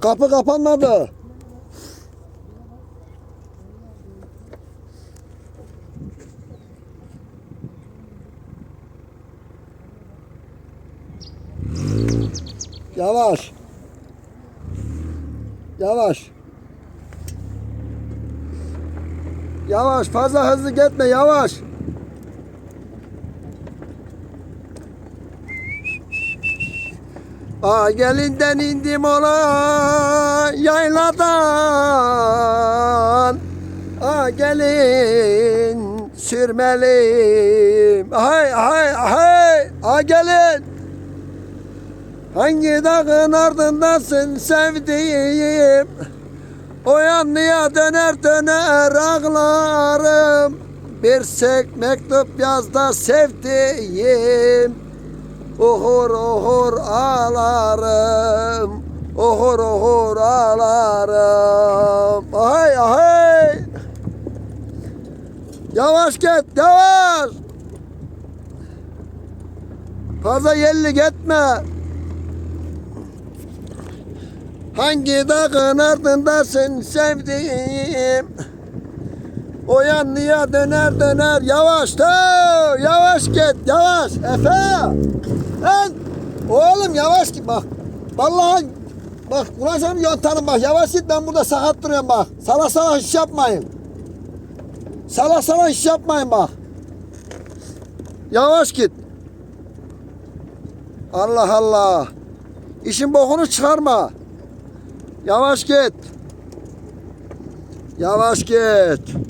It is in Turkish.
Kapı kapanmadı. Yavaş. Yavaş. Yavaş fazla hızlı gitme yavaş. Aa gelinden indim ola yayladan. Aa gelin sürmeliyim. Hay hay hay. Aa gelin. Hangi dağın ardındasın sevdiğim? O yanlıya döner döner ağlarım. Bir sek mektup yaz da sevdiğim. Ohur ohur ağlarım. Ohur ohur ağlarım. Ay ay. Yavaş git yavaş. Fazla yelli gitme. Hangi dağın ardındasın sevdiğim? O yanlıya döner döner yavaş yavaş git yavaş. Efe! Lan! Oğlum yavaş git bak. Vallahi bak ulan sen yontanım bak. Yavaş git ben burada sakat duruyorum bak. Sala sala iş yapmayın. Sala sala iş yapmayın bak. Yavaş git. Allah Allah. İşin bokunu çıkarma. Yavaş git. Yavaş git